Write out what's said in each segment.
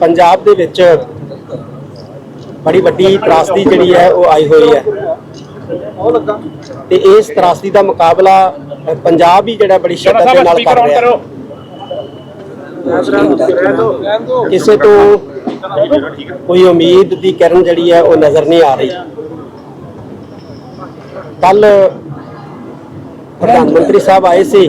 ਪੰਜਾਬ ਦੇ ਵਿੱਚ ਬੜੀ ਵੱਡੀ ਤਰਾਸਦੀ ਜਿਹੜੀ ਹੈ, ਉਹ ਆਈ ਹੋਈ ਹੈ। ਤੇ ਇਸ ਤਰਾਸਦੀ ਦਾ ਮੁਕਾਬਲਾ ਪੰਜਾਬ ਹੀ ਜਿਹੜਾ ਬੜੀ ਸ਼ਿੱਦਤ ਦੇ ਨਾਲ ਕਰ ਰਿਹਾ ਹੈ। ਕਿਸੇ ਤੋਂ ਕੋਈ ਉਮੀਦ ਦੀ ਕਿਰਨ ਜਿਹੜੀ ਹੈ, ਉਹ ਨਜ਼ਰ ਨਹੀਂ ਆ ਰਹੀ। ਕੱਲ ਪ੍ਰਧਾਨ ਮੰਤਰੀ ਸਾਹਿਬ ਆਏ ਸੀ।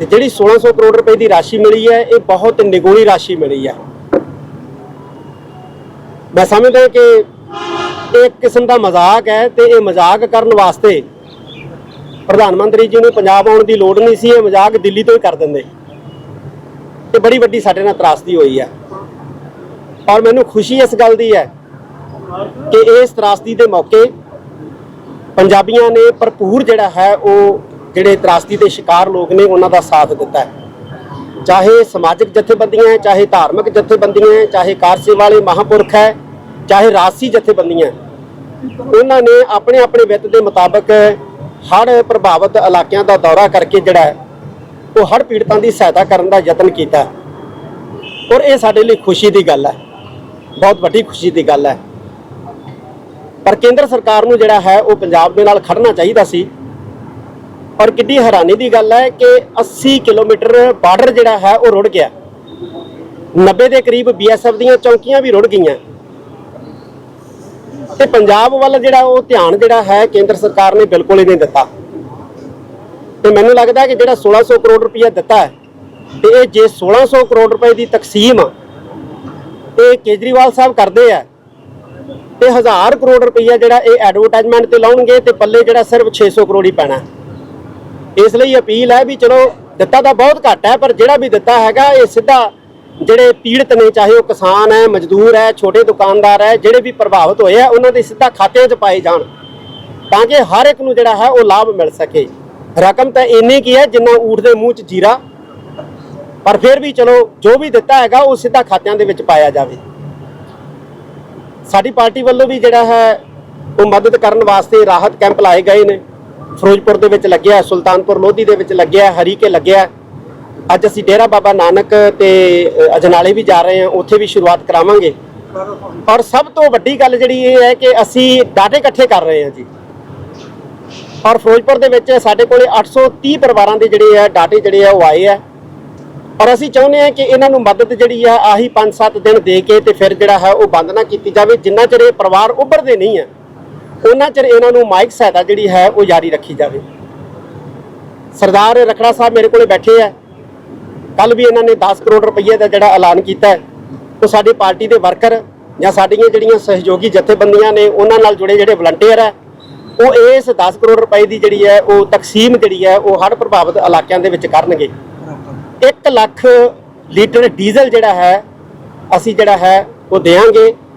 ਤੇ ਜਿਹੜੀ 1600 ਕਰੋੜ ਰੁਪਏ ਦੀ ਰਾਸ਼ੀ ਮਿਲੀ ਹੈ, ਇਹ ਬਹੁਤ ਨਿਗੋਣੀ ਰਾਸ਼ੀ ਮਿਲੀ ਹੈ। ਮੈਂ ਸਮਝਦਾ ਕਿ ਇਹ ਇੱਕ ਕਿਸਮ ਦਾ ਮਜ਼ਾਕ ਹੈ ਤੇ ਇਹ ਮਜ਼ਾਕ ਕਰਨ ਵਾਸਤੇ ਪ੍ਰਧਾਨ ਮੰਤਰੀ ਜੀ ਨੂੰ ਪੰਜਾਬ ਆਉਣ ਦੀ ਲੋੜ ਨਹੀਂ ਸੀ, ਇਹ ਮਜ਼ਾਕ ਦਿੱਲੀ ਤੋਂ ਹੀ ਕਰ ਦਿੰਦੇ। ਤੇ ਬੜੀ ਵੱਡੀ ਸਾਡੇ ਨਾਲ ਤਰਾਸਦੀ ਹੋਈ ਹੈ। ਔਰ ਮੈਨੂੰ ਖੁਸ਼ੀ ਇਸ ਗੱਲ ਦੀ ਹੈ ਕਿ ਇਸ ਤਰਾਸਦੀ ਦੇ ਮੌਕੇ ਪੰਜਾਬੀਆਂ ਨੇ ਭਰਪੂਰ ਜਿਹੜਾ ਹੈ, ਉਹ ਜਿਹੜੇ ਤਰਾਸਦੀ ਦੇ ਸ਼ਿਕਾਰ ਲੋਕ ਨੇ, ਉਹਨਾਂ ਦਾ ਸਾਥ ਦਿੱਤਾ ਹੈ। ਚਾਹੇ ਸਮਾਜਿਕ ਜਥੇਬੰਦੀਆਂ ਹੈ, ਚਾਹੇ ਧਾਰਮਿਕ ਜਥੇਬੰਦੀਆਂ ਹੈ, ਚਾਹੇ ਕਾਰਸੇ ਵਾਲੇ ਮਹਾਪੁਰਖ ਹੈ, ਚਾਹੇ ਰਾਜਸੀ ਜਥੇਬੰਦੀਆਂ ਉਹਨਾਂ ਨੇ ਆਪਣੇ ਆਪਣੇ ਵਿੱਤ ਦੇ ਮੁਤਾਬਕ ਹੜ੍ਹ ਪ੍ਰਭਾਵਿਤ ਇਲਾਕਿਆਂ ਦਾ ਦੌਰਾ ਕਰਕੇ ਜਿਹੜਾ ਉਹ ਹੜ੍ਹ ਪੀੜਤਾਂ ਦੀ ਸਹਾਇਤਾ ਕਰਨ ਦਾ ਯਤਨ ਕੀਤਾ ਔਰ ਇਹ ਸਾਡੇ ਲਈ ਖੁਸ਼ੀ ਦੀ ਗੱਲ ਹੈ। ਬਹੁਤ ਵੱਡੀ ਖੁਸ਼ੀ ਦੀ ਗੱਲ ਹੈ। ਪਰ ਕੇਂਦਰ ਸਰਕਾਰ ਨੂੰ ਜਿਹੜਾ ਹੈ, ਉਹ ਪੰਜਾਬ ਦੇ ਨਾਲ ਖੜਨਾ ਚਾਹੀਦਾ ਸੀ। ਔਰ ਕਿੱਡੀ ਹੈਰਾਨੀ ਦੀ ਗੱਲ ਹੈ ਕਿ 80 ਕਿਲੋਮੀਟਰ ਬਾਰਡਰ ਜਿਹੜਾ ਹੈ ਉਹ ਰੁੜ ਗਿਆ। 90 ਦੇ ਕਰੀਬ ਬੀਐਸਐਫ ਦੀਆਂ ਚੌਕੀਆਂ ਵੀ ਰੁੜ ਗਈਆਂ। ਤੇ ਪੰਜਾਬ ਵੱਲ ਜਿਹੜਾ ਉਹ ਧਿਆਨ ਜਿਹੜਾ ਹੈ ਕੇਂਦਰ ਸਰਕਾਰ ਨੇ ਬਿਲਕੁਲ ਹੀ ਨਹੀਂ ਦਿੱਤਾ। ਤੇ ਮੈਨੂੰ ਲੱਗਦਾ ਕਿ ਜਿਹੜਾ 1600 ਕਰੋੜ ਰੁਪਇਆ ਦਿੱਤਾ ਹੈ, ਤੇ ਇਹ ਜੇ 1600 ਕਰੋੜ ਰੁਪਏ ਦੀ ਤਕਸੀਮ ਇਹ ਕੇਜਰੀਵਾਲ ਸਾਹਿਬ ਕਰਦੇ ਆ, ਤੇ 1000 ਕਰੋੜ ਰੁਪਈਆ ਜਿਹੜਾ ਇਹ ਐਡਵਰਟਾਈਜ਼ਮੈਂਟ ਤੇ ਲਾਉਣਗੇ ਤੇ ਪੱਲੇ ਜਿਹੜਾ ਸਿਰਫ 600 ਕਰੋੜ ਹੀ ਪੈਣਾ। ਇਸ ਲਈ ਅਪੀਲ ਹੈ ਵੀ ਚਲੋ ਦਿੱਤਾ ਤਾਂ ਬਹੁਤ ਘੱਟ ਹੈ, ਪਰ ਜਿਹੜਾ ਵੀ ਦਿੱਤਾ ਹੈਗਾ, ਇਹ ਸਿੱਧਾ ਜਿਹੜੇ ਪੀੜਤ ਨੇ, ਚਾਹੇ ਉਹ ਕਿਸਾਨ ਹੈ, ਮਜ਼ਦੂਰ ਹੈ, ਛੋਟੇ ਦੁਕਾਨਦਾਰ ਹੈ, ਜਿਹੜੇ ਵੀ ਪ੍ਰਭਾਵਿਤ ਹੋਏ ਆ, ਉਹਨਾਂ ਦੇ ਸਿੱਧਾ ਖਾਤਿਆਂ 'ਚ ਪਾਏ ਜਾਣ ਤਾਂ ਕਿ ਹਰ ਇੱਕ ਨੂੰ ਜਿਹੜਾ ਹੈ, ਉਹ ਲਾਭ ਮਿਲ ਸਕੇ। ਰਕਮ ਤਾਂ ਇੰਨੀ ਕੀ ਹੈ ਜਿੰਨਾ ਊਠ ਦੇ ਮੂੰਹ 'ਚ ਜੀਰਾ, ਪਰ ਫਿਰ ਵੀ ਚਲੋ ਜੋ ਵੀ ਦਿੱਤਾ ਹੈਗਾ, ਉਹ ਸਿੱਧਾ ਖਾਤਿਆਂ ਦੇ ਵਿੱਚ ਪਾਇਆ ਜਾਵੇ। ਸਾਡੀ ਪਾਰਟੀ ਵੱਲੋਂ ਵੀ ਜਿਹੜਾ ਹੈ, ਉਹ ਮਦਦ ਕਰਨ ਵਾਸਤੇ ਰਾਹਤ ਕੈਂਪ ਲਾਏ ਗਏ ਨੇ। ਫਿਰੋਜ਼ਪੁਰ ਦੇ ਵਿੱਚ ਲੱਗਿਆ ਸੁਲਤਾਨਪੁਰ ਲੋਧੀ ਦੇ ਵਿੱਚ ਲੱਗਿਆ ਹਰੀਕੇ ਲੱਗਿਆ ਅੱਜ ਅਸੀਂ ਡੇਰਾ ਬਾਬਾ ਨਾਨਕ ਤੇ ਅਜਨਾਲੇ ਵੀ ਜਾ ਰਹੇ ਹਾਂ, ਉੱਥੇ ਵੀ ਸ਼ੁਰੂਆਤ ਕਰਾਵਾਂਗੇ। ਔਰ ਸਭ ਤੋਂ ਵੱਡੀ ਗੱਲ ਜਿਹੜੀ ਇਹ ਹੈ ਕਿ ਅਸੀਂ ਡਾਟੇ ਇਕੱਠੇ ਕਰ ਰਹੇ ਹਾਂ ਜੀ। ਔਰ ਫਿਰੋਜ਼ਪੁਰ ਦੇ ਵਿੱਚ ਸਾਡੇ ਕੋਲੇ 830 ਪਰਿਵਾਰਾਂ ਦੇ ਜਿਹੜੇ ਆ ਡਾਟੇ ਜਿਹੜੇ ਆ, ਉਹ ਆਏ ਆ। ਔਰ ਅਸੀਂ ਚਾਹੁੰਦੇ ਹਾਂ ਕਿ ਇਹਨਾਂ ਨੂੰ ਮਦਦ ਜਿਹੜੀ ਆ, ਆਹੀ 5-7 ਦਿਨ ਦੇ ਕੇ ਤੇ ਫਿਰ ਜਿਹੜਾ ਹੈ, ਉਹ ਬੰਦ ਨਾ ਕੀਤੀ ਜਾਵੇ। ਜਿੰਨਾ ਚਿਰ ਇਹ ਪਰਿਵਾਰ ਉੱਭਰਦੇ ਨਹੀਂ ਆ ਉਹਨਾਂ ਚਿਰ ਇਹਨਾਂ ਨੂੰ ਮਾਈਕ ਸਹਾਇਤਾ ਜਿਹੜੀ ਹੈ ਉਹ ਜਾਰੀ ਰੱਖੀ ਜਾਵੇ। ਸਰਦਾਰ ਰਖੜਾ ਸਾਹਿਬ ਮੇਰੇ ਕੋਲੇ ਬੈਠੇ ਆ। ਕੱਲ ਵੀ ਇਹਨਾਂ ਨੇ 10 ਕਰੋੜ ਰੁਪਏ ਦਾ ਜਿਹੜਾ ਐਲਾਨ ਕੀਤਾ ਹੈ, ਉਹ ਸਾਡੀ ਪਾਰਟੀ ਦੇ ਵਰਕਰ ਜਾਂ ਸਾਡੀਆਂ ਜਿਹੜੀਆਂ ਸਹਿਯੋਗੀ ਜਥੇਬੰਦੀਆਂ ਨੇ, ਉਹਨਾਂ ਨਾਲ ਜੁੜੇ ਜਿਹੜੇ ਵਲੰਟੀਅਰ ਹੈ ਉਹ ਇਸ 10 ਕਰੋੜ ਰੁਪਏ ਦੀ ਜਿਹੜੀ ਹੈ, ਉਹ ਤਕਸੀਮ ਜਿਹੜੀ ਹੈ, ਉਹ ਹੜ੍ਹ ਪ੍ਰਭਾਵਿਤ ਇਲਾਕਿਆਂ ਦੇ ਵਿੱਚ ਕਰਨਗੇ। 1 ਲੱਖ ਲੀਟਰ ਡੀਜ਼ਲ ਜਿਹੜਾ ਹੈ, ਅਸੀਂ ਜਿਹੜਾ ਹੈ, ਉਹ ਦੇਵਾਂਗੇ।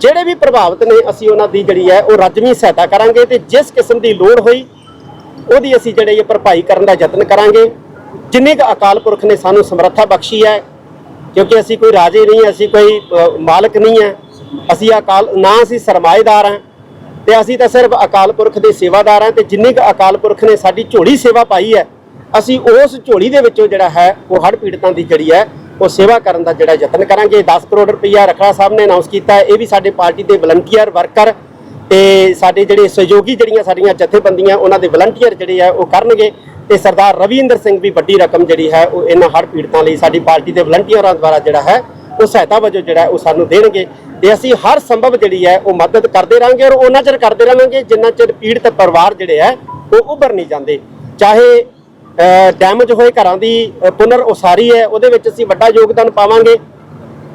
ਜਿਹੜੇ ਵੀ ਪ੍ਰਭਾਵਿਤ ਨੇ, ਅਸੀਂ ਉਹਨਾਂ ਦੀ ਜਿਹੜੀ ਹੈ, ਉਹ ਰਜਮੀ ਸਹਾਇਤਾ ਕਰਾਂਗੇ ਤੇ ਜਿਸ ਕਿਸਮ ਦੀ ਲੋੜ ਹੋਈ, ਉਹਦੀ ਅਸੀਂ ਜਿਹੜੇ ਇਹ ਭਰਪਾਈ ਕਰਨ ਦਾ ਯਤਨ ਕਰਾਂਗੇ। ਜਿੰਨੇ ਕੁ ਅਕਾਲ ਪੁਰਖ ਨੇ ਸਾਨੂੰ ਸਮਰੱਥਾ ਬਖਸ਼ੀ ਹੈ, ਕਿਉਂਕਿ ਅਸੀਂ ਕੋਈ ਰਾਜੇ ਨਹੀਂ ਅਸੀਂ ਕੋਈ ਮਾਲਕ ਨਹੀਂ ਹੈ, ਅਸੀਂ ਅਕਾਲ, ਨਾ ਅਸੀਂ ਸਰਮਾਏਦਾਰ ਹਾਂ, ਤੇ ਅਸੀਂ ਤਾਂ ਸਿਰਫ ਅਕਾਲ ਪੁਰਖ ਦੇ ਸੇਵਾਦਾਰ ਹਾਂ, ਤੇ ਜਿੰਨੇ ਕੁ ਅਕਾਲ ਪੁਰਖ ਨੇ ਸਾਡੀ ਝੋਲੀ ਸੇਵਾ ਪਾਈ ਹੈ, ਅਸੀਂ ਉਸ ਝੋਲੀ ਦੇ ਵਿੱਚੋਂ ਜਿਹੜਾ ਹੈ, ਉਹ ਹੜ੍ਹ ਪੀੜਤਾਂ ਦੀ ਜਿਹੜੀ ਹੈ ਉਹ ਸੇਵਾ ਕਰਨ ਦਾ ਜਿਹੜਾ ਯਤਨ ਕਰਾਂਗੇ। 10 ਕਰੋੜ ਰੁਪਈਆ ਰਖੜਾ ਸਾਹਿਬ ਨੇ ਅਨਾਉਂਸ ਕੀਤਾ ਇਹ ਵੀ ਸਾਡੇ ਪਾਰਟੀ ਦੇ ਵਲੰਟੀਅਰ ਵਰਕਰ ਤੇ ਸਾਡੇ ਜਿਹੜੇ ਸਹਿਯੋਗੀ ਜਿਹੜੀਆਂ ਸਾਡੀਆਂ ਜਥੇਬੰਦੀਆਂ, ਉਹਨਾਂ ਦੇ ਵਲੰਟੀਅਰ ਜਿਹੜੇ ਆ, ਉਹ ਕਰਨਗੇ। ਤੇ ਸਰਦਾਰ ਰਵਿੰਦਰ ਸਿੰਘ ਵੀ ਵੱਡੀ ਰਕਮ ਜਿਹੜੀ ਹੈ, ਉਹ ਇਹਨਾਂ ਹੜ੍ਹ ਪੀੜਤਾਂ ਲਈ ਸਾਡੀ ਪਾਰਟੀ ਦੇ ਵਲੰਟੀਅਰਾਂ ਦੁਆਰਾ ਜਿਹੜਾ ਹੈ, ਉਹ ਸਹਾਇਤਾ ਵਜੋਂ ਜਿਹੜਾ ਉਹ ਸਾਨੂੰ ਦੇਣਗੇ। ਤੇ ਅਸੀਂ ਹਰ ਸੰਭਵ ਜਿਹੜੀ ਹੈ, ਉਹ ਮਦਦ ਕਰਦੇ ਰਾਂਗੇ ਔਰ ਉਹਨਾਂ ਚਿਰ ਕਰਦੇ ਰਹਾਂਗੇ, ਜਿੰਨਾ ਚਿਰ ਪੀੜਤ ਪਰਿਵਾਰ ਜਿਹੜੇ ਹੈ, ਉਹ ਉੱਭਰ ਨਹੀਂ ਜਾਂਦੇ। ਚਾਹੇ ਡੈਮੇਜ ਹੋਏ ਘਰਾਂ ਦੀ ਪੁਨਰ ਉਸਾਰੀ ਹੈ ਉਹਦੇ ਵਿੱਚ ਅਸੀਂ ਵੱਡਾ ਯੋਗਦਾਨ ਪਾਵਾਂਗੇ।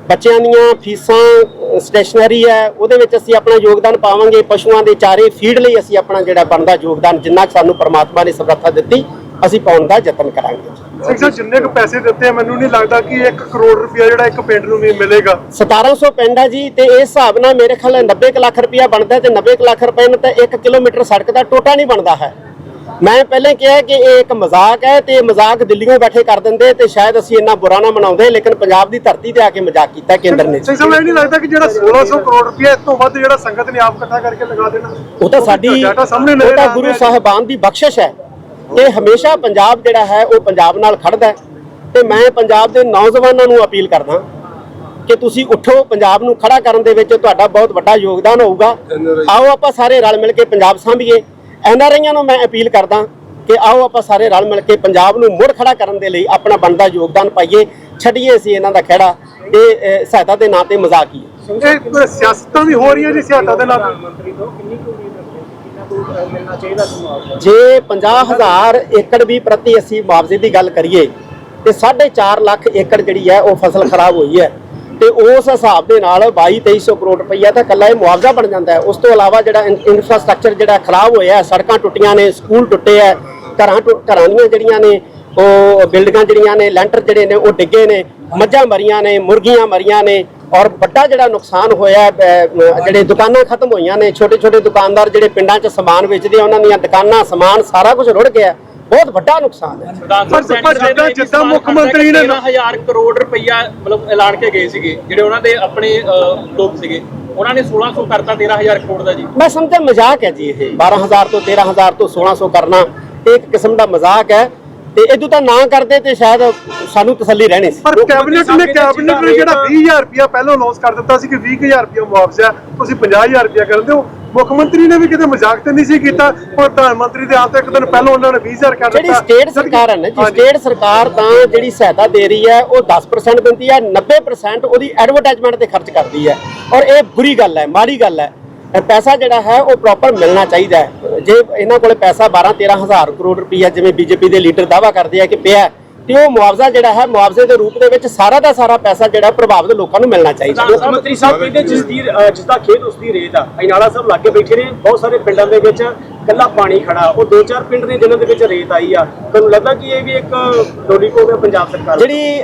ਬੱਚਿਆਂ ਦੀਆਂ ਫੀਸਾਂ ਸਟੇਸ਼ਨਰੀ ਹੈ ਉਹਦੇ ਵਿੱਚ ਅਸੀਂ ਆਪਣਾ ਯੋਗਦਾਨ ਪਾਵਾਂਗੇ। ਪਸ਼ੂਆਂ ਦੇ ਚਾਰੇ ਫੀਡ ਲਈ ਅਸੀਂ ਆਪਣਾ ਜਿਹੜਾ ਬਣਦਾ ਯੋਗਦਾਨ ਜਿੰਨਾ ਸਾਨੂੰ ਪਰਮਾਤਮਾ ਨੇ ਸਮਰੱਥਾ ਦਿੱਤੀ ਅਸੀਂ ਪਾਉਣ ਦਾ ਯਤਨ ਕਰਾਂਗੇ। ਸਾਹਿਬ ਜਿੰਨੇ ਕੁ ਪੈਸੇ ਦਿੱਤੇ ਮੈਨੂੰ ਨਹੀਂ ਲੱਗਦਾ ਕਿ 1 ਕਰੋੜ ਰੁਪਇਆ ਜਿਹੜਾ ਇੱਕ ਪਿੰਡ ਨੂੰ ਵੀ ਮਿਲੇਗਾ। 1700 ਪਿੰਡ ਹੈ ਜੀ ਤੇ ਇਸ ਹਿਸਾਬ ਨਾਲ ਮੇਰੇ ਖਿਆਲ ਨਾਲ 90 ਕੁ ਲੱਖ ਰੁਪਇਆ ਬਣਦਾ ਤੇ 90 ਕੁ ਲੱਖ ਰੁਪਏ ਨਾਲ ਤਾਂ 1 ਕਿਲੋਮੀਟਰ ਸੜਕ ਦਾ ਟੋਟਾ ਨਹੀਂ ਬਣਦਾ ਹੈ। ਮੈਂ ਪਹਿਲਾਂ ਕਿਹਾ ਕਿ ਇਹ ਇੱਕ ਮਜ਼ਾਕ ਹੈ ਤੇ ਇਹ ਮਜ਼ਾਕ ਦਿੱਲੀੋਂ ਬੈਠੇ ਕਰ ਦਿੰਦੇ ਤੇ ਸ਼ਾਇਦ ਅਸੀਂ ਇੰਨਾ ਬੁਰਾ ਨਾ ਮਨਾਉਂਦੇ ਲੇਕਿਨ ਪੰਜਾਬ ਦੀ ਧਰਤੀ ਤੇ ਆ ਕੇ ਮਜ਼ਾਕ ਕੀਤਾ ਕੇਂਦਰ ਨੇ। ਸਿੰਘ ਸਾਹਿਬ ਇਹ ਨਹੀਂ ਲੱਗਦਾ ਕਿ ਜਿਹੜਾ 1600 ਕਰੋੜ ਇਸ ਤੋਂ ਵੱਧ ਜਿਹੜਾ ਸੰਗਤ ਨੇ ਆਪ ਇਕੱਠਾ ਕਰਕੇ ਲਗਾ ਦੇਣਾ? ਉਹ ਤਾਂ ਸਾਡੀ ਡਾਟਾ ਸਾਹਮਣੇ ਉਹ ਨਜ਼ਰ ਤਾਂ ਗੁਰੂ। ਸਾਹਿਬਾਨ ਦੀ ਬਖਸ਼ਿਸ਼ ਹੈ। ਤੇ ਹਮੇਸ਼ਾ ਪੰਜਾਬ ਜਿਹੜਾ ਹੈ ਉਹ ਪੰਜਾਬ ਨਾਲ ਖੜਦਾ ਹੈ। ਤੇ ਮੈਂ ਪੰਜਾਬ ਦੇ ਨੌਜਵਾਨਾਂ ਨੂੰ ਅਪੀਲ ਕਰਦਾ ਕਿ ਤੁਸੀਂ ਉੱਠੋ ਪੰਜਾਬ ਨੂੰ ਖੜਾ ਕਰਨ ਦੇ ਵਿੱਚ ਤੁਹਾਡਾ ਬਹੁਤ ਵੱਡਾ ਯੋਗਦਾਨ ਹੋਊਗਾ। ਆਓ ਆਪਾਂ ਸਾਰੇ ਰਲ ਮਿਲ ਕੇ ਪੰਜਾਬ ਸਾਂਭੀਏ। ਐਨਆਰਆਈਆਂ ਨੂੰ ਮੈਂ ਅਪੀਲ ਕਰਦਾ ਕਿ ਆਓ ਆਪਾਂ ਸਾਰੇ ਰਲ ਮਿਲ ਕੇ ਪੰਜਾਬ ਨੂੰ ਮੁੜ ਖੜਾ ਕਰਨ ਦੇ ਲਈ ਆਪਣਾ ਬਣਦਾ ਯੋਗਦਾਨ ਪਾਈਏ ਛੱਡੀਏ ਅਸੀਂ ਇਹਨਾਂ ਦਾ ਖਹਿੜਾ ਇਹ ਸਹਾਇਤਾ ਦੇ ਨਾਂ ਤੇ ਮਜ਼ਾਕ ਹੀ ਹੈ ਇਹ ਕੋਈ ਸਿਆਸਤਾਂ ਵੀ ਹੋ ਰਹੀਆਂ ਜੀ ਸਿਆਸਤਾਂ ਦੇ ਨਾਲ ਜੇ 50000 ਏਕੜ ਵੀ ਪ੍ਰਤੀ ਅਸੀਂ ਮੁਆਵਜ਼ੇ ਦੀ ਗੱਲ ਕਰੀਏ ਤੇ 4.5 ਲੱਖ ਏਕੜ ਜਿਹੜੀ ਹੈ ਉਹ ਫਸਲ ਖਰਾਬ ਹੋਈ ਹੈ। ਤੇ ਉਸ ਹਿਸਾਬ ਦੇ ਨਾਲ 22 2300 ਕਰੋੜ ਰੁਪਈਆ ਤਾਂ ਕੱਲਾ ਇਹ ਮੁਆਵਜ਼ਾ ਬਣ ਜਾਂਦਾ ਹੈ। ਉਸ ਤੋਂ ਇਲਾਵਾ ਜਿਹੜਾ ਇਨਫਰਾਸਟ੍ਰਕਚਰ ਜਿਹੜਾ ਖਰਾਬ ਹੋਇਆ ਸੜਕਾਂ ਟੁੱਟੀਆਂ ਨੇ, ਸਕੂਲ ਟੁੱਟੇ ਹੈ, ਘਰਾਂ ਟੁ- ਘਰਾਂ ਦੀਆਂ ਜਿਹੜੀਆਂ ਨੇ, ਉਹ ਬਿਲਡਿੰਗਾਂ ਜਿਹੜੀਆਂ ਨੇ, ਲੈਂਟਰ ਜਿਹੜੇ ਨੇ, ਉਹ ਡਿੱਗੇ ਨੇ, ਮੱਝਾਂ ਮਰੀਆਂ ਨੇ, ਮੁਰਗੀਆਂ ਮਰੀਆਂ ਨੇ ਔਰ ਵੱਡਾ ਜਿਹੜਾ ਨੁਕਸਾਨ ਹੋਇਆ ਜਿਹੜੇ ਦੁਕਾਨਾਂ ਖਤਮ ਹੋਈਆਂ ਨੇ ਛੋਟੇ ਛੋਟੇ ਦੁਕਾਨਦਾਰ ਜਿਹੜੇ ਪਿੰਡਾਂ 'ਚ ਸਮਾਨ ਵੇਚਦੇ ਆ, ਉਹਨਾਂ ਦੀਆਂ ਦੁਕਾਨਾਂ, ਸਮਾਨ ਸਾਰਾ ਕੁਝ ਰੁੜ ਗਿਆ ਬਹੁਤ ਵੱਡਾ ਨੁਕਸਾਨ ਹੈ। ਪਰ- ਪਰ ਜਿੱਦਾਂ- ਜਿੱਦਾਂ ਮੁੱਖ ਮੰਤਰੀ ਨੇ- 13000 ਕਰੋੜ ਰੁਪਈਆ ਮਤਲਬ ਐਲਾਨ ਕੇ ਗਏ ਸੀਗੇ ਜਿਹੜੇ ਉਹਨਾਂ ਦੇ ਆਪਣੇ ਲੋਕ ਸੀਗੇ। ਉਹਨਾਂ ਨੇ 1600 ਕਰਤਾ 13000 ਕਰੋੜ ਦਾ ਜੀ। ਮੈਂ ਸਮਝਦਾ ਮਜ਼ਾਕ ਹੈ ਜੀ ਇਹ। 12000 ਤੋਂ 13000 ਤੋਂ 1600 ਕਰਨਾ ਇਹ ਇੱਕ ਕਿਸਮ ਦਾ ਮਜ਼ਾਕ ਹੈ। ਤੇ ਇਦੋਂ ਤਾਂ ਨਾ ਕਰਦੇ ਤੇ ਸ਼ਾਇਦ ਸਾਨੂੰ ਤਸੱਲੀ ਰਹਿਣੀ ਸੀ। ਪਰ ਕੈਬਨਿਟ ਨੇ ਕੈਬਨਿਟ ਨੇ ਜਿਹੜਾ 20000 ਰੁਪਇਆ ਪਹਿਲਾਂ ਅਨਾਉਂਸ ਕਰ ਦਿੱਤਾ ਸੀ ਕਿ 20000 ਰੁਪਇਆ ਮੁਆਵਜ਼ਾ ਹੈ, ਤੁਸੀਂ 50000 ਰੁਪਇਆ ਕਰ ਦਿਓ ਮੁੱਖ ਮੰਤਰੀ ਨੇ ਵੀ ਕਿਤੇ ਮਜ਼ਾਕ ਤੇ ਨਹੀਂ ਸੀ ਕੀਤਾ ਪ੍ਰਧਾਨ ਮੰਤਰੀ ਦੇ ਆਉਣ ਤੋਂ ਇੱਕ ਦਿਨ ਪਹਿਲਾਂ ਉਹਨਾਂ ਨੇ 20000 ਕਰ ਦਿੱਤਾ। ਜਿਹੜੀ ਸਟੇਟ ਸਰਕਾਰ ਹੈ ਨਾ ਜੀ। ਸਟੇਟ ਸਰਕਾਰ ਤਾਂ ਜਿਹੜੀ ਸਹਾਇਤਾ ਦੇ ਰਹੀ ਹੈ ਉਹ 10% ਦਿੰਦੀ ਹੈ 90% ਉਹਦੀ ਐਡਵਰਟਾਈਜ਼ਮੈਂਟ ਤੇ ਖਰਚ ਕਰਦੀ ਹੈ। ਔਰ ਇਹ ਬੁਰੀ ਗੱਲ ਹੈ ਮਾੜੀ ਗੱਲ ਹੈ। ਇਹ ਪੈਸਾ ਜਿਹੜਾ ਹੈ ਉਹ ਪ੍ਰੋਪਰ ਮਿਲਣਾ ਚਾਹੀਦਾ ਹੈ। ਜੇ ਇਹਨਾਂ ਕੋਲੇ ਪੈਸਾ 12 13000 ਕਰੋੜ ਰੁਪਈਆ ਜਿਵੇਂ ਬੀਜੇਪੀ ਦੇ ਲੀਡਰ ਦਾਵਾ ਕਰਦੇ ਆ ਕਿ ਪਿਆ ਤੇ ਉਹ ਮੁਆਵਜ਼ਾ ਜਿਹੜਾ ਹੈ ਮੁਆਵਜ਼ੇ ਦੇ ਰੂਪ ਦੇ ਵਿੱਚ ਸਾਰਾ ਦਾ ਸਾਰਾ ਪੈਸਾ ਜਿਹੜਾ ਪ੍ਰਭਾਵਿਤ ਲੋਕਾਂ ਨੂੰ ਮਿਲਣਾ ਚਾਹੀਦਾ। ਮੁੱਖ ਮੰਤਰੀ ਸਾਹਿਬ ਕਹਿੰਦੇ ਜਿਸ ਦੀ ਜਿਸ ਦਾ ਖੇਤ ਉਸ ਦੀ ਰੇਤ ਆ ਅਜਨਾਲਾ ਸਾਹਿਬ ਲਾਗੇ ਬੈਠੇ ਨੇ ਬਹੁਤ ਸਾਰੇ ਪਿੰਡਾਂ ਦੇ ਵਿੱਚ ਕੱਲਾ ਪਾਣੀ ਖੜਾ ਉਹ ਦੋ ਚਾਰ ਪਿੰਡ ਨੇ ਜਿਨ੍ਹਾਂ ਦੇ ਵਿੱਚ ਰੇਤ ਆਈ ਆ। ਤੁਹਾਨੂੰ ਲੱਗਦਾ ਕਿ ਇਹ ਵੀ ਇੱਕ ਕੋ ਹੈ ਪੰਜਾਬ ਸਰਕਾਰ? ਜਿਹੜੀ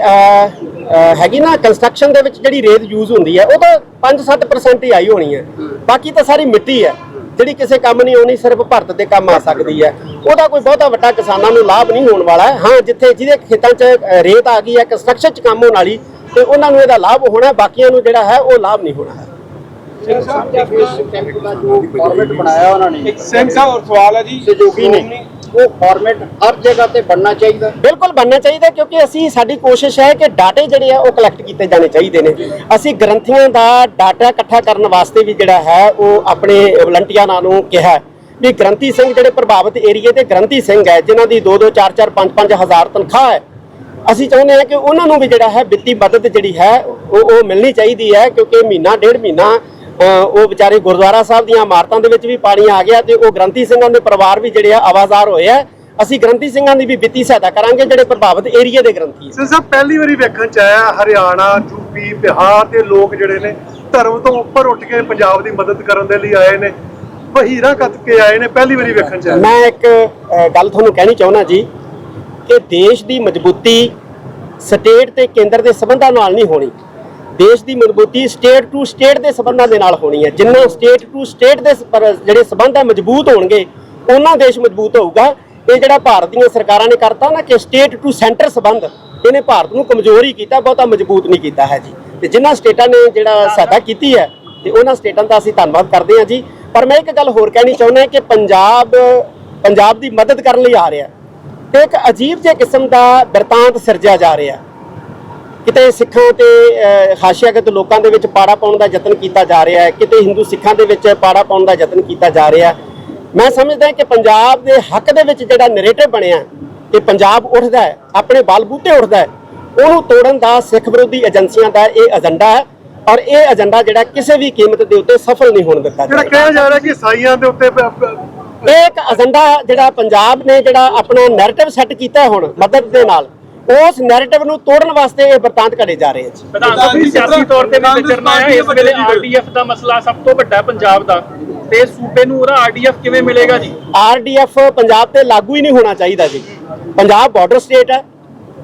ਹੈਗੀ ਨਾ ਕੰਸਟਰਕਸ਼ਨ ਦੇ ਵਿੱਚ ਜਿਹੜੀ ਰੇਤ ਯੂਜ਼ ਹੁੰਦੀ ਹੈ ਉਹ ਤਾਂ 5-7% ਹੀ ਆਈ ਹੋਣੀ ਹੈ। ਬਾਕੀ ਤਾਂ ਸਾਰੀ ਮਿੱਟੀ ਹੈ। ਜਿਹੜੀ ਕਿਸੇ ਕੰਮ ਨਹੀਂ ਆਉਣੀ ਸਿਰਫ ਭਾਰਤ ਦੇ ਕੰਮ ਆ ਸਕਦੀ ਹੈ। ਉਹਦਾ ਕੋਈ ਬਹੁਤਾ ਵੱਡਾ ਕਿਸਾਨਾਂ ਨੂੰ ਲਾਭ ਨਹੀਂ ਹੋਣ ਵਾਲਾ ਹੈ। ਜਿੱਥੇ ਜਿਹਦੇ ਖੇਤਾਂ 'ਚ ਰੇਤ ਆ ਗਈ ਹੈ ਕੰਸਟਰਕਸ਼ਨ 'ਚ ਕੰਮ ਹੋਣ ਵਾਲੀ ਤੇ ਉਹਨਾਂ ਨੂੰ ਇਹਦਾ ਲਾਭ ਹੋਣਾ ਬਾਕੀਆਂ ਨੂੰ ਜਿਹੜਾ ਹੈ ਉਹ ਲਾਭ ਨਹੀਂ ਹੋਣਾ ਹੈ। ਫਾਰਮੈਟ ਬਣਾਇਆ ਉਹਨਾਂ ਨੇ। ਸਿੰਘ ਸਾਹਿਬ ਹੋਰ ਸਵਾਲ ਹੈ ਜੀ। ਸਹਿਯੋਗੀ ਨੇ। ਉਹ ਫਾਰਮੈਟ ਹਰ ਜਗ੍ਹਾ ਤੇ ਬਣਨਾ ਚਾਹੀਦਾ। ਬਿਲਕੁਲ ਬਣਨਾ ਚਾਹੀਦਾ ਕਿਉਂਕਿ ਅਸੀਂ, ਸਾਡੀ ਕੋਸ਼ਿਸ਼ ਹੈ ਕਿ ਡਾਟੇ ਜਿਹੜੇ ਆ ਉਹ ਕਲੈਕਟ ਕੀਤੇ ਜਾਣੇ ਚਾਹੀਦੇ ਨੇ। ਅਸੀਂ ਗ੍ਰੰਥੀਆਂ ਦਾ ਡਾਟਾ ਇਕੱਠਾ ਕਰਨ ਵਾਸਤੇ ਵੀ ਜਿਹੜਾ ਹੈ, ਉਹ ਆਪਣੇ ਵਲੰਟੀਅਰਾਂ ਨੂੰ ਕਿਹਾ ਵੀ ਗ੍ਰੰਥੀ ਸਿੰਘ ਜਿਹੜੇ ਪ੍ਰਭਾਵਿਤ ਏਰੀਏ ਤੇ ਗ੍ਰੰਥੀ ਸਿੰਘ ਹੈ, ਜਿਨ੍ਹਾਂ ਦੀ 2 2 4 4 5 5 ਹਜ਼ਾਰ ਤਨਖਾਹ ਹੈ, ਅਸੀਂ ਚਾਹੁੰਦੇ ਹਾਂ ਕਿ ਉਹਨਾਂ ਨੂੰ ਵੀ ਜਿਹੜਾ ਹੈ ਵਿੱਤੀ ਮਦਦ ਜਿਹੜੀ ਹੈ, ਉਹ ਉਹ ਮਿਲਣੀ ਚਾਹੀਦੀ ਹੈ ਕਿਉਂਕਿ ਮਹੀਨਾ, ਡੇਢ ਮਹੀਨਾ ਉਹ ਵਿਚਾਰੇ ਗੁਰਦੁਆਰਾ ਸਾਹਿਬ ਦੀਆਂ ਇਮਾਰਤਾਂ ਦੇ ਵਿੱਚ ਵੀ ਪਾਣੀ ਆ ਗਿਆ ਤੇ ਉਹ ਗ੍ਰੰਥੀ ਸਿੰਘਾਂ ਦੇ ਪਰਿਵਾਰ ਵੀ ਜਿਹੜੇ ਆ ਆਵਾਜ਼ਾਰ ਹੋਏ ਆ। ਅਸੀਂ ਗ੍ਰੰਥੀ ਸਿੰਘਾਂ ਦੀ ਵੀ ਵਿੱਤੀ ਸਹਾਇਤਾ ਕਰਾਂਗੇ ਜਿਹੜੇ ਪ੍ਰਭਾਵਿਤ ਏਰੀਏ ਦੇ ਗ੍ਰੰਥੀ ਸਿੰਘ ਸਾਹਿਬ ਪਹਿਲੀ ਵਾਰੀ ਵੇਖਣ ਚ ਆਇਆ ਹਰਿਆਣਾ ਯੂਪੀ ਬਿਹਾਰ ਦੇ ਲੋਕ ਜਿਹੜੇ ਨੇ ਧਰਮ ਤੋਂ ਉੱਪਰ ਉੱਠ ਕੇ ਪੰਜਾਬ ਦੀ ਮਦਦ ਕਰਨ ਦੇ ਲਈ ਆਏ ਨੇ ਵਹੀਰਾਂ ਕੱਤ ਕੇ ਆਏ ਨੇ ਪਹਿਲੀ ਵਾਰੀ ਵੇਖਣ ਚ ਆਇਆ। ਮੈਂ ਇੱਕ ਗੱਲ ਤੁਹਾਨੂੰ ਕਹਿਣੀ ਚਾਹੁੰਦਾ ਜੀ ਕਿ ਦੇਸ਼ ਦੀ ਮਜ਼ਬੂਤੀ ਸਟੇਟ ਤੇ ਕੇਂਦਰ ਦੇ ਸਬੰਧਾਂ ਨਾਲ ਨਹੀਂ ਹੋਣੀ। ਦੇਸ਼ ਦੀ ਮਜ਼ਬੂਤੀ ਸਟੇਟ ਟੂ ਸਟੇਟ ਦੇ ਸਬੰਧਾਂ ਦੇ ਨਾਲ ਹੋਣੀ ਹੈ। ਜਿੰਨਾ ਸਟੇਟ ਟੂ ਸਟੇਟ ਦੇ ਜਿਹੜੇ ਸਬੰਧ ਹੈ ਮਜ਼ਬੂਤ ਹੋਣਗੇ, ਉਹਨਾਂ ਦੇਸ਼ ਮਜ਼ਬੂਤ ਹੋਊਗਾ। ਇਹ ਜਿਹੜਾ ਭਾਰਤ ਦੀਆਂ ਸਰਕਾਰਾਂ ਨੇ ਕਰਤਾ ਨਾ ਕਿ ਸਟੇਟ ਟੂ ਸੈਂਟਰ ਸਬੰਧ, ਇਹਨੇ ਭਾਰਤ ਨੂੰ ਕਮਜ਼ੋਰ ਹੀ ਕੀਤਾ, ਬਹੁਤਾ ਮਜ਼ਬੂਤ ਨਹੀਂ ਕੀਤਾ ਹੈ ਜੀ। ਤੇ ਜਿਨ੍ਹਾਂ ਸਟੇਟਾਂ ਨੇ ਜਿਹੜਾ ਸਹਾਇਤਾ ਕੀਤੀ ਹੈ, ਤੇ ਉਹਨਾਂ ਸਟੇਟਾਂ ਦਾ ਅਸੀਂ ਧੰਨਵਾਦ ਕਰਦੇ ਹਾਂ ਜੀ। ਪਰ ਮੈਂ ਇੱਕ ਗੱਲ ਹੋਰ ਕਹਿਣੀ ਚਾਹੁੰਦਾ ਕਿ ਪੰਜਾਬ ਪੰਜਾਬ ਦੀ ਮਦਦ ਕਰਨ ਲਈ ਆ ਰਿਹਾ। ਤੇ ਇੱਕ ਅਜੀਬ ਜਿਹੇ ਕਿਸਮ ਦਾ ਬਿਰਤਾਂਤ ਸਿਰਜਿਆ ਜਾ ਰਿਹਾ। ਕਿਤੇ ਸਿੱਖਾਂ ਤੇ ਅਹ, ਹਾਸ਼ੀਆਗਤ ਲੋਕਾਂ ਦੇ ਵਿੱਚ ਪਾੜਾ ਪਾਉਣ ਦਾ ਯਤਨ ਕੀਤਾ ਜਾ ਰਿਹਾ ਹੈ ਕਿਤੇ ਹਿੰਦੂ ਸਿੱਖਾਂ ਦੇ ਵਿੱਚ ਪਾੜਾ ਪਾਉਣ ਦਾ ਯਤਨ ਕੀਤਾ ਜਾ ਰਿਹਾ ਮੈਂ ਸਮਝਦਾ ਕਿ ਪੰਜਾਬ ਦੇ ਹੱਕ ਦੇ ਵਿੱਚ ਜਿਹੜਾ ਨੈਰੇਟਿਵ ਬਣਿਆ ਕਿ ਪੰਜਾਬ ਉੱਠਦਾ ਹੈ ਆਪਣੇ ਬਲਬੂਤੇ ਉੱਠਦਾ ਹੈ ਉਹਨੂੰ ਤੋੜਨ ਦਾ ਸਿੱਖ ਵਿਰੋਧੀ ਏਜੰਸੀਆਂ ਦਾ ਇਹ ਏਜੰਡਾ ਹੈ ਔਰ ਇਹ ਏਜੰਡਾ ਜਿਹੜਾ ਕਿਸੇ ਵੀ ਕੀਮਤ ਦੇ ਉੱਤੇ ਸਫਲ ਨਹੀਂ ਹੋਣ ਦਿੱਤਾ ਜਿਹੜਾ ਕਿਹਾ ਜਾ ਰਿਹਾ ਕਿ ਸਾਈਆਂ ਦੇ ਉੱਤੇ ਇੱਕ ਏਜੰਡਾ ਜਿਹੜਾ ਪੰਜਾਬ ਨੇ ਜਿਹੜਾ ਆਪਣਾ ਨੈਰੇਟਿਵ ਸੈੱਟ ਕੀਤਾ ਹੁਣ ਮਦਦ ਦੇ ਨਾਲ। ਉਸ ਨੈਰੇਟਿਵ ਨੂੰ ਤੋੜਨ ਵਾਸਤੇ ਇਹ ਵਰਤਾਂਤ ਘੜੇ ਜਾ ਰਹੇ ਹੈ ਜੀ ਪ੍ਰਧਾਨ ਮੰਤਰੀ ਸਿਆਸੀ ਤੌਰ ਤੇ ਵੀ ਵਿਚਰਨਾ ਹੈ ਇਸ ਵੇਲੇ ਆਰਡੀਐਫ ਦਾ ਮਸਲਾ ਸਭ ਤੋਂ ਵੱਡਾ ਪੰਜਾਬ ਦਾ। ਤੇ ਸੂਬੇ ਨੂੰ ਉਹਦਾ ਆਰਡੀਐਫ ਕਿਵੇਂ ਮਿਲੇਗਾ ਜੀ? ਆਰਡੀਐਫ ਪੰਜਾਬ ਤੇ ਲਾਗੂ ਹੀ ਨਹੀਂ ਹੋਣਾ ਚਾਹੀਦਾ ਜੀ। ਪੰਜਾਬ ਬਾਰਡਰ ਸਟੇਟ ਹੈ।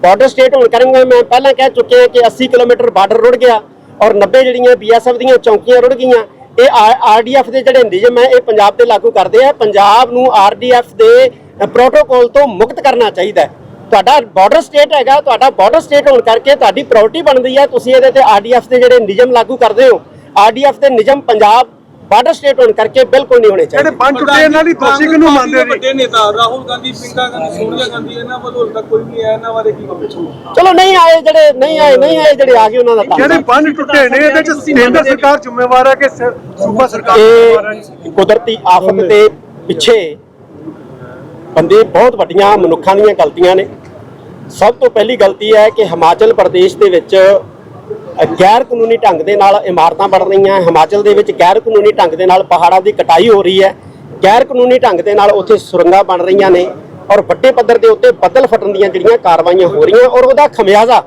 ਬਾਰਡਰ ਸਟੇਟ ਹੋਣ ਕਰਾਂਗੇ ਮੈਂ ਪਹਿਲਾਂ ਕਹਿ ਚੁੱਕਿਆ ਕਿ 80 ਕਿਲੋਮੀਟਰ ਬਾਰਡਰ ਰੁੜ ਗਿਆ ਔਰ 90 ਜਿਹੜੀਆਂ ਬੀਐਸਐਫ ਦੀਆਂ ਚੌਕੀਆਂ ਰੁੜ ਗਈਆਂ ਇਹ ਆਰਡੀਐਫ ਦੇ ਜਿਹੜੇ ਨਿਯਮ ਹੈ ਇਹ ਪੰਜਾਬ ਤੇ ਲਾਗੂ ਕਰਦੇ ਆ। ਪੰਜਾਬ ਨੂੰ ਆਰਡੀਐਫ ਦੇ ਪ੍ਰੋਟੋਕੋਲ ਤੋਂ ਮੁਕਤ ਕਰਨਾ ਚਾਹੀਦਾ ਹੈ। ਤੁਹਾਡਾ ਬਾਰਡਰ ਸਟੇਟ ਹੈਗਾ ਤੁਹਾਡਾ ਬਾਰਡਰ ਸਟੇਟ ਹੋਣ ਕਰਕੇ ਤੁਹਾਡੀ ਪ੍ਰਾਇੋਰਟੀ ਬਣਦੀ ਹੈ ਤੁਸੀਂ ਇਹਦੇ ਤੇ ਆਰਡੀਐਫ ਦੇ ਜਿਹੜੇ ਨਿਯਮ ਲਾਗੂ ਕਰਦੇ ਹੋ ਆਰਡੀਐਫ ਦੇ ਨਿਯਮ ਪੰਜਾਬ ਬਾਰਡਰ ਸਟੇਟ ਹੋਣ ਕਰਕੇ ਬਿਲਕੁਲ ਨਹੀਂ ਹੋਣੇ ਜਿਹੜੇ ਚਾਹੀਦੇ ਬੰਨ ਟੁੱਟੇ ਇਹਨਾਂ ਦੀ ਦੋਸ਼ੀ ਕਿਹਨੂੰ ਮੰਨਦੇ ਜੀ? ਵੱਡੇ ਨੇਤਾ ਰਾਹੁਲ ਗਾਂਧੀ ਪ੍ਰਿੰਕਾ ਗਾਂਧੀ ਸੋਨੀਆ ਗਾਂਧੀ ਇਹਨਾਂ ਵੱਲੋਂ ਤੱਕ ਕੋਈ ਨਹੀਂ ਆਇਆ ਇਹਨਾਂ ਬਾਰੇ ਕੀ ਕਹੋਗੇ ਚਲੋ ਨਹੀਂ ਆਏ ਜਿਹੜੇ ਨਹੀਂ ਆਏ ਨਹੀਂ ਆਏ ਜਿਹੜੇ ਆ ਗਏ ਉਹਨਾਂ ਦਾ ਜਿਹੜੇ ਧੰਨਵਾਦ ਬੰਨ ਟੁੱਟੇ ਨੇ ਇਹਦੇ ਚ ਕੇਂਦਰ ਸਰਕਾਰ ਜ਼ਿੰਮੇਵਾਰ ਹੈ ਕਿ ਸੂਬਾ ਸਰਕਾਰ ਜ਼ਿੰਮੇਵਾਰ ਹੈ? ਇਹ ਕੁਦਰਤੀ ਆਫਤ ਦੇ ਪਿੱਛੇ ਬੰਦੇ ਬਹੁਤ ਵੱਡੀਆਂ ਮਨੁੱਖਾਂ ਦੀਆਂ ਗਲਤੀਆਂ ਨੇ। ਸਭ ਤੋਂ ਪਹਿਲੀ ਗਲਤੀ ਹੈ ਕਿ ਹਿਮਾਚਲ ਪ੍ਰਦੇਸ਼ ਦੇ ਵਿੱਚ ਗੈਰ ਕਾਨੂੰਨੀ ਢੰਗ ਦੇ ਨਾਲ ਇਮਾਰਤਾਂ ਬਣ ਰਹੀਆਂ, ਹਿਮਾਚਲ ਦੇ ਵਿੱਚ ਗੈਰ ਕਾਨੂੰਨੀ ਢੰਗ ਦੇ ਨਾਲ ਪਹਾੜਾਂ ਦੀ ਕਟਾਈ ਹੋ ਰਹੀ ਹੈ। ਗੈਰ ਕਾਨੂੰਨੀ ਢੰਗ ਦੇ ਨਾਲ ਉੱਥੇ ਸੁਰੰਗਾਂ ਬਣ ਰਹੀਆਂ ਨੇ ਔਰ ਵੱਡੇ ਪੱਧਰ ਦੇ ਉੱਤੇ ਬੱਦਲ ਫਟਣ ਦੀਆਂ ਜਿਹੜੀਆਂ ਕਾਰਵਾਈਆਂ ਹੋ ਰਹੀਆਂ ਔਰ ਉਹਦਾ ਖਮਿਆਜ਼ਾ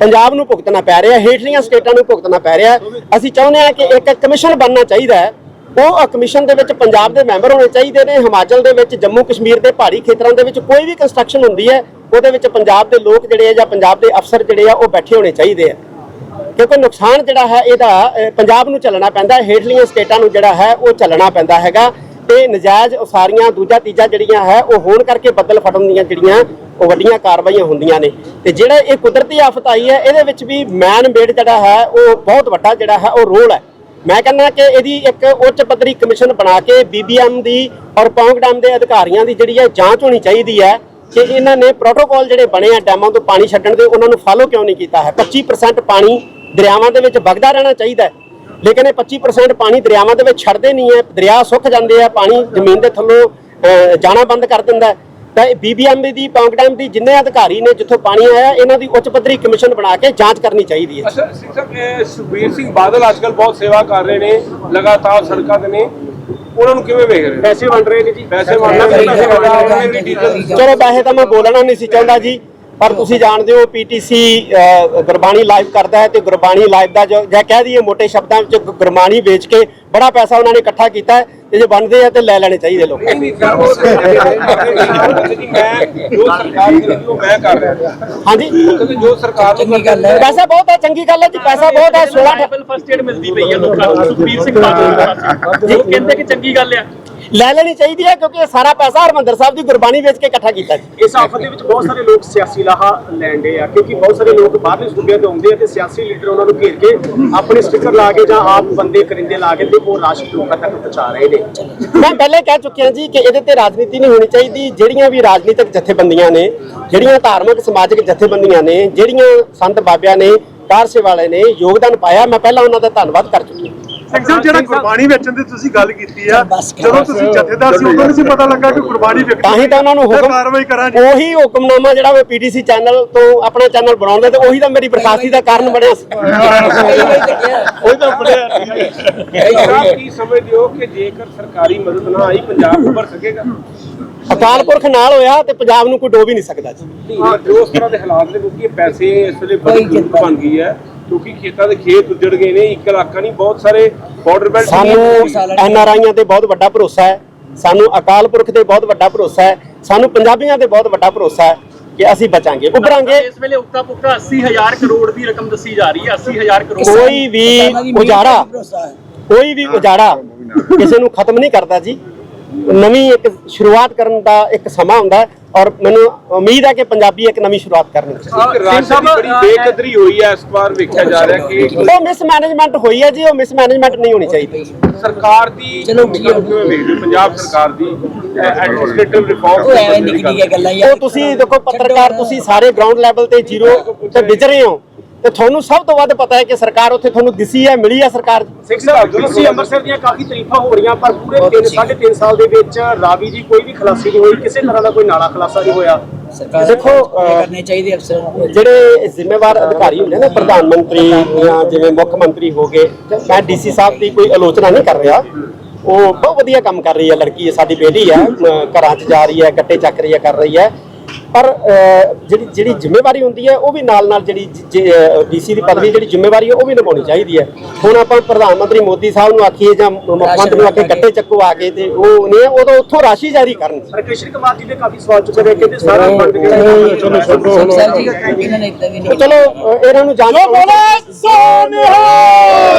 ਪੰਜਾਬ ਨੂੰ ਭੁਗਤਣਾ ਪੈ ਰਿਹਾ, ਹੇਠਲੀਆਂ ਸਟੇਟਾਂ ਨੂੰ ਭੁਗਤਣਾ ਪੈ ਰਿਹਾ। ਅਸੀਂ ਚਾਹੁੰਦੇ ਹਾਂ ਕਿ ਇੱਕ ਕਮਿਸ਼ਨ ਬਣਨਾ ਚਾਹੀਦਾ ਹੈ। ਉਹ ਕਮਿਸ਼ਨ ਦੇ ਵਿੱਚ ਪੰਜਾਬ ਦੇ ਮੈਂਬਰ ਹੋਣੇ ਚਾਹੀਦੇ ਨੇ, ਹਿਮਾਚਲ ਦੇ ਵਿੱਚ ਜੰਮੂ ਕਸ਼ਮੀਰ ਦੇ ਪਹਾੜੀ ਖੇਤਰਾਂ ਦੇ ਵਿੱਚ ਕੋਈ ਵੀ ਕੰਸਟਰਕਸ਼ਨ ਹੁੰਦੀ ਹੈ ਉਹਦੇ ਵਿੱਚ ਪੰਜਾਬ ਦੇ ਲੋਕ ਜਿਹੜੇ ਆ ਜਾਂ ਪੰਜਾਬ ਦੇ ਅਫਸਰ ਜਿਹੜੇ ਆ ਉਹ ਬੈਠੇ ਹੋਣੇ ਚਾਹੀਦੇ ਆ। ਕਿਉਂਕਿ ਨੁਕਸਾਨ ਜਿਹੜਾ ਹੈ ਇਹਦਾ ਪੰਜਾਬ ਨੂੰ ਚੱਲਣਾ ਪੈਂਦਾ, ਹੇਠਲੀਆਂ ਸਟੇਟਾਂ ਨੂੰ ਜਿਹੜਾ ਹੈ ਉਹ ਚੱਲਣਾ ਪੈਂਦਾ ਹੈਗਾ ਤੇ ਨਜਾਇਜ਼ ਉਸਾਰੀਆਂ ਦੂਜਾ ਤੀਜਾ ਜਿਹੜੀਆਂ ਹੈ ਉਹ ਹੋਣ ਕਰਕੇ ਬੱਦਲ ਫਟਣ ਦੀਆਂ ਜਿਹੜੀਆਂ ਉਹ ਵੱਡੀਆਂ ਕਾਰਵਾਈਆਂ ਹੁੰਦੀਆਂ ਨੇ। ਤੇ ਜਿਹੜਾ ਇਹ ਕੁਦਰਤੀ ਆਫਤ ਆਈ ਹੈ, ਇਹਦੇ ਵਿੱਚ ਵੀ ਮੈਨ ਮੇਡ ਜਿਹੜਾ ਹੈ ਉਹ ਬਹੁਤ ਵੱਡਾ ਜਿਹੜਾ ਹੈ ਉਹ ਰੋਲ ਹੈ। ਮੈਂ ਕਹਿੰਦਾ ਕਿ ਇਹਦੀ ਇੱਕ ਉੱਚ ਪੱਧਰੀ ਕਮਿਸ਼ਨ ਬਣਾ ਕੇ ਬੀਬੀਐਮ ਦੀ ਔਰ ਪੌਂਗਡੈਮ ਦੇ ਅਧਿਕਾਰੀਆਂ ਦੀ ਜਿਹੜੀ ਹੈ ਜਾਂਚ ਹੋਣੀ ਚਾਹੀਦੀ ਹੈ। ਕਿ ਇਹਨਾਂ ਨੇ ਪ੍ਰੋਟੋਕਾਲ ਜਿਹੜੇ ਬਣੇ ਆ ਡੈਮਾਂ ਤੋਂ ਪਾਣੀ ਛੱਡਣ ਦੇ, ਉਹਨਾਂ ਨੂੰ ਫਾਲੋ ਕਿਉਂ ਨਹੀਂ ਕੀਤਾ ਹੈ? 25% ਪਾਣੀ ਦਰਿਆਵਾਂ ਦੇ ਵਿੱਚ ਵਗਦਾ ਰਹਿਣਾ ਚਾਹੀਦਾ ਹੈ। ਲੇਕਿਨ ਇਹ 25% ਪਾਣੀ ਦਰਿਆਵਾਂ ਦੇ ਵਿੱਚ ਛੱਡਦੇ ਨਹੀਂ ਹੈ। ਦਰਿਆ ਸੁੱਕ ਜਾਂਦੇ ਆ, ਪਾਣੀ ਜ਼ਮੀਨ ਦੇ ਥੱਲੋਂ ਜਾਣਾ ਬੰਦ ਕਰ ਦਿੰਦਾ ਤਾਂ ਇਹ ਬੀਬੀਐਮ ਦੀ ਪੌਂਕ ਡੈਮ ਦੀ ਜਿੰਨੇ ਅਧਿਕਾਰੀ ਨੇ ਜਿੱਥੋਂ ਪਾਣੀ ਆਇਆ, ਇਹਨਾਂ ਦੀ ਉੱਚ ਪੱਧਰੀ ਕਮਿਸ਼ਨ ਬਣਾ ਕੇ ਜਾਂਚ ਕਰਨੀ ਚਾਹੀਦੀ ਹੈ। ਅੱਛਾ ਸਿੰਘ ਸਾਹਿਬ ਸੁਖਬੀਰ ਸਿੰਘ ਬਾਦਲ ਅੱਜਕੱਲ ਬਹੁਤ ਸੇਵਾ ਕਰ ਰਹੇ ਨੇ, ਲਗਾਤਾਰ ਸੜਕਾਂ ਤੇ ਨੇ। ਉਹਨਾਂ ਨੂੰ ਕਿਵੇਂ ਵੇਖ ਰਹੇ ਹੋ? ਪੈਸੇ ਵੰਡ ਰਹੇ ਨੇ ਜੀ ਪੈਸੇ ਨੇ ਪੈਸੇ ਮੰਗਦੇ ਨੇ ਡੀਜ਼ਲ ਚਲੋ ਵੈਸੇ ਤਾਂ ਮੈਂ ਬੋਲਣਾ ਨਹੀਂ ਸੀ ਚਾਹੁੰਦਾ ਜੀ ਪਰ ਤੁਸੀਂ ਜਾਣਦੇ ਹੋ ਪੀਟੀਸੀ ਗੁਰਬਾਣੀ ਲਾਈਵ ਕਰਦਾ ਹੈ ਤੇ ਗੁਰਬਾਣੀ ਲਾਈਵ ਦਾ ਜੋ ਜੇ ਕਹਿ ਦਈਏ ਮੋٹے ਸ਼ਬਦਾਂ ਵਿੱਚ ਗੁਰਬਾਣੀ ਵੇਚ ਕੇ ਬੜਾ ਪੈਸਾ ਉਹਨਾਂ ਨੇ ਇਕੱਠਾ ਕੀਤਾ ਹੈ ਤੇ ਜੇ ਬਣਦੇ ਆ ਤੇ ਲੈ ਲੈਣੇ ਚਾਹੀਦੇ ਲੋਕ ਨਹੀਂ ਨਹੀਂ ਸਰ ਉਹ ਕਹਿੰਦੇ ਜੀ ਮੈਂ ਜੋ ਸਰਕਾਰ ਕਰੇਗੀ ਉਹ ਮੈਂ ਕਰ ਰਿਹਾ ਹਾਂਜੀ ਜੋ ਸਰਕਾਰ ਨੂੰ ਚੰਗੀ ਗੱਲ ਪੈਸਾ ਬਹੁਤ ਹੈ ਚੰਗੀ ਗੱਲ ਹੈ ਜੀ ਪੈਸਾ ਬਹੁਤ ਹੈ 16 ਟ੍ਰਾਈਬਲ ਫਸਟ ਏਡ ਮਿਲਦੀ ਪਈ ਹੈ ਲੋਕਾਂ ਨੂੰ ਸੁਖਬੀਰ ਸਿੰਘ ਬਾਦਲ ਦੇ ਪਾਸੇ ਉਹ ਕਹਿੰਦੇ ਕਿ ਚੰਗੀ ਗੱਲ ਆ ਲੈ ਲੈਣੀ ਚਾਹੀਦੀ ਹੈ ਕਿਉਂਕਿ ਇਹ ਸਾਰਾ ਪੈਸਾ ਹਰਮੰਦਰ ਸਾਹਿਬ ਦੀ ਗੁਰਬਾਣੀ ਵੇਚ ਕੇ ਇਕੱਠਾ ਕੀਤਾ ਜੀ। ਇਸ ਆਫਤ ਦੇ ਵਿੱਚ ਬਹੁਤ ਸਾਰੇ ਲੋਕ ਸਿਆਸੀ ਲਾਹਾ ਲੈਂਦੇ ਆ ਕਿਉਂਕਿ ਬਹੁਤ ਸਾਰੇ ਲੋਕ ਬਾਹਰਲੇ ਸੂਬਿਆਂ ਤੋਂ ਆਉਂਦੇ ਆ ਤੇ ਸਿਆਸੀ ਲੀਡਰ ਉਹਨਾਂ ਨੂੰ ਘੇਰ ਕੇ ਆਪਣੇ ਸਟicker ਲਾ ਕੇ ਜਾਂ ਆਪ ਬੰਦੇ ਕਰਿੰਦੇ ਲਾ ਕੇ ਤੇ ਉਹ ਰਾਸ਼ਟਰੀ ਲੋਕਾਂ ਤੱਕ ਪਹੁੰਚਾ ਰਹੇ ਨੇ। ਮੈਂ ਪਹਿਲੇ ਕਹਿ ਚੁੱਕਿਆ ਜੀ ਕਿ ਇਹਦੇ ਤੇ ਰਾਜਨੀਤੀ ਨਹੀਂ ਹੋਣੀ ਚਾਹੀਦੀ। ਜਿਹੜੀਆਂ ਵੀ ਰਾਜਨੀਤਿਕ ਜਥੇਬੰਦੀਆਂ ਨੇ ਜਿਹੜੀਆਂ ਧਾਰਮਿਕ ਸਮਾਜਿਕ ਜਥੇਬੰਦੀਆਂ ਨੇ ਜਿਹੜੀਆਂ ਸੰਤ ਬਾਬਿਆਂ ਨੇ ਕਾਰਸੇ ਵਾਲੇ ਨੇ ਯੋਗਦਾਨ ਪਾਇਆ ਮੈਂ ਪਹਿਲਾਂ ਉਹਨਾਂ ਦਾ ਧੰਨਵਾਦ ਕਰ ਚੁੱਕੀ ਹਾਂ ਸਿੰਘ ਸਾਹਿਬ ਜਿਹੜਾ ਗੁਰਬਾਣੀ ਵੇਚਣ ਦੀ ਤੁਸੀਂ ਗੱਲ ਕੀਤੀ ਆ ਜਦੋਂ ਤੁਸੀਂ ਜਥੇਦਾਰ ਸੀ ਉਦੋਂ ਨਹੀਂ ਸੀ ਪਤਾ ਲੱਗਾ ਕਿ ਗੁਰਬਾਣੀ ਵੇਚਣੀ ਤਾਂ ਹੀ ਤਾਂ ਉਹਨਾਂ ਨੂੰ ਹੁਕਮ ਕਾਰਵਾਈ ਕਰਾਂਗੇ। ਉਹੀ ਹੁਕਮਨਾਮਾ ਜਿਹੜਾ ਉਹ ਪੀਟੀਸੀ ਚੈਨਲ ਤੋਂ ਆਪਣਾ ਚੈਨਲ ਬਣਾਉਂਦੇ ਤੇ ਉਹੀ ਤਾਂ ਮੇਰੀ ਬਰਖਾਸਤੀ ਦਾ ਕਾਰਨ ਬਣਿਆ ਸੀ। ਉਹ ਤਾਂ ਬੜਿਆ ਸਾਹਿਬ ਕੀ ਸਮਝਦੇ ਹੋ ਕਿ ਜੇਕਰ ਸਰਕਾਰੀ ਮਦਦ ਨਾ ਆਈ ਪੰਜਾਬ ਉੱਭਰ ਸਕੇਗਾ ਅਕਾਲ ਪੁਰਖ ਨਾਲ ਹੋਇਆ ਤੇ ਪੰਜਾਬ ਨੂੰ ਕੋਈ ਡੋਬ ਹੀ ਨਹੀਂ ਸਕਦਾ ਜੀ। ਹਾਂ, ਜੋ ਉਸ ਤਰ੍ਹਾਂ ਦੇ ਹਾਲਾਤ ਨੇ ਕਿਉਂਕਿ ਪੈਸੇ ਇਸ ਵੇਲੇ ਬੜੀ ਬਣ ਗਈ ਹੈ। ਕਿਉਂਕਿ ਖੇਤਾਂ ਦੇ ਖੇਤ ਉੱਜੜ ਗਏ ਨੇ ਇੱਕ ਇਲਾਕਾ ਨਹੀਂ ਬਹੁਤ ਸਾਰੇ ਬਾਰਡਰ ਬੈਲਟ ਸਾਨੂੰ ਐਨ ਆਰ ਆਈਆਂ ਤੇ ਬਹੁਤ ਵੱਡਾ ਭਰੋਸਾ ਹੈ। ਸਾਨੂੰ ਅਕਾਲ ਪੁਰਖ ਤੇ ਬਹੁਤ ਵੱਡਾ ਭਰੋਸਾ ਹੈ। ਸਾਨੂੰ ਪੰਜਾਬੀਆਂ ਤੇ ਬਹੁਤ ਵੱਡਾ ਭਰੋਸਾ ਹੈ ਕਿ ਅਸੀਂ ਬਚਾਂਗੇ ਉੱਭਰਾਂਗੇ। ਇਸ ਵੇਲੇ ਉੱਕਾ ਪੁੱਕਾ 80000 ਕਰੋੜ ਦੀ ਰਕਮ ਦੱਸੀ ਜਾ ਰਹੀ ਹੈ 80000 ਕਰੋੜ ਕੋਈ ਵੀ ਉਜਾੜਾ ਕੋਈ ਵੀ ਉਜਾੜਾ ਕਿਸੇ ਨੂੰ ਖਤਮ ਨਹੀਂ ਕਰਦਾ ਜੀ। ਨਵੀਂ ਇੱਕ ਸ਼ੁਰੂਆਤ ਕਰਨ ਦਾ ਇੱਕ ਸਮਾਂ ਹੁੰਦਾ ਹੈ। ਔਰ ਮੈਨੂੰ ਉਮੀਦ ਹੈ ਕਿ ਪੰਜਾਬੀ ਇੱਕ ਨਵੀਂ ਸ਼ੁਰੂਆਤ ਕਰਨਗੇ ਰਾਜ ਦੀ ਬੜੀ ਬੇਕਦਰੀ ਹੋਈ ਹੈ ਇਸ ਵਾਰ ਵੇਖਿਆ ਜਾ ਰਿਹਾ ਕਿ ਉਹ ਮਿਸਮੈਨੇਜਮੈਂਟ ਹੋਈ ਹੈ ਜੀ ਉਹ ਮਿਸਮੈਨੇਜਮੈਂਟ ਨਹੀਂ ਹੋਣੀ ਚਾਹੀਦੀ। ਸਰਕਾਰ ਦੀ ਹੋ? ਪੰਜਾਬ ਸਰਕਾਰ ਦੀ ਐਡਮਿਨਿਸਟ੍ਰੇਟਿਵ ਰਿਫਾਰਮ ਉਹ ਤੁਸੀਂ ਦੇਖੋ ਪੱਤਰਕਾਰ ਤੁਸੀਂ ਸਾਰੇ ਗਰਾਊਂਡ ਲੈਵਲ ਤੇ ਜ਼ੀਰੋ ਤੇ ਵਿਚਰੇ ਹੋ। ਤੇ ਤੁਹਾਨੂੰ ਸਭ ਤੋਂ ਵੱਧ ਪਤਾ ਹੈ ਕਿ ਸਰਕਾਰ ਉੱਥੇ ਤੁਹਾਨੂੰ ਦਿਸੀ ਹੈ ਮਿਲੀ ਹੈ ਸਰਕਾਰ? ਸਿੱਖ ਸਾਹਿਬ ਤੁਸੀਂ ਅੰਮ੍ਰਿਤਸਰ ਦੀਆਂ ਕਾਫੀ ਤਾਰੀਫਾਂ ਹੋ ਰਹੀਆਂ ਪਰ ਪੂਰੇ 3 3.5 ਸਾਲ ਦੇ ਵਿੱਚ ਰਾਵੀ ਦੀ ਕੋਈ ਵੀ ਖਲਾਸੀ ਨਹੀਂ ਹੋਈ ਕਿਸੇ ਤਰ੍ਹਾਂ ਦਾ ਕੋਈ ਨਾਲਾ ਖਲਾਸਾ ਨਹੀਂ ਹੋਇਆ। ਦੇਖੋ ਕਰਨੇ ਚਾਹੀਦੇ ਅਫਸਰਾਂ ਜਿਹੜੇ ਜ਼ਿੰਮੇਵਾਰ ਅਧਿਕਾਰੀ ਹੁੰਦੇ ਨੇ ਪ੍ਰਧਾਨ ਮੰਤਰੀ ਜਾਂ ਜਿਵੇਂ ਮੁੱਖ ਮੰਤਰੀ ਹੋ ਗਏ ਮੈਂ ਡੀਸੀ ਸਾਹਿਬ ਦੀ ਕੋਈ ਆਲੋਚਨਾ ਨਹੀਂ ਕਰ ਰਿਹਾ। ਉਹ ਬਹੁਤ ਵਧੀਆ ਕੰਮ ਕਰ ਰਹੀ ਹੈ ਲੜਕੀ ਹੈ ਸਾਡੀ ਬੇਟੀ ਹੈ ਘਰਾਂ 'ਚ ਜਾ ਰਹੀ ਹੈ ਗੱਟੇ ਚੱਕ ਰਹੀ ਹੈ ਕਰ ਰਹੀ ਹੈ। ਪਰ ਜਿਹੜੀ ਜਿਹੜੀ ਜ਼ਿੰਮੇਵਾਰੀ ਹੁੰਦੀ ਹੈ ਉਹ ਵੀ ਨਾਲ ਨਾਲ ਜਿਹੜੀ ਡੀਸੀ ਦੀ ਪਦਵੀ ਜਿਹੜੀ ਜ਼ਿੰਮੇਵਾਰੀ ਹੈ ਉਹ ਵੀ ਨਿਭਾਉਣੀ ਚਾਹੀਦੀ ਹੈ। ਹੁਣ ਆਪਾਂ ਪ੍ਰਧਾਨ ਮੰਤਰੀ ਮੋਦੀ ਸਾਹਿਬ ਨੂੰ ਆਖੀਏ ਜਾਂ ਮੁੱਖ ਮੰਤਰੀ ਨੂੰ ਆਖੀਏ ਗੱਟੇ ਚੱਕੋ ਆ ਕੇ ਤੇ ਉਹ ਨੇ ਉਦੋਂ ਉੱਥੋਂ ਰਾਸ਼ੀ ਜਾਰੀ ਕਰਨ। ਪਰ ਕ੍ਰਿਸ਼ਨ ਕੁਮਾਰ ਜੀ ਦੇ ਕਾਫੀ ਸਵਾਲ ਚੁੱਕੇ ਰਹੇ ਕਹਿੰਦੇ ਸਾਰਾ ਫੰਡ ਜਿਹੜਾ ਸਰ ਜੀ ਇਹਨਾਂ ਨੇ ਇਦਾਂ ਵੀ ਨਹੀਂ ਚਲੋ। ਇਹਨਾਂ ਨੂੰ ਜਾਣੋ।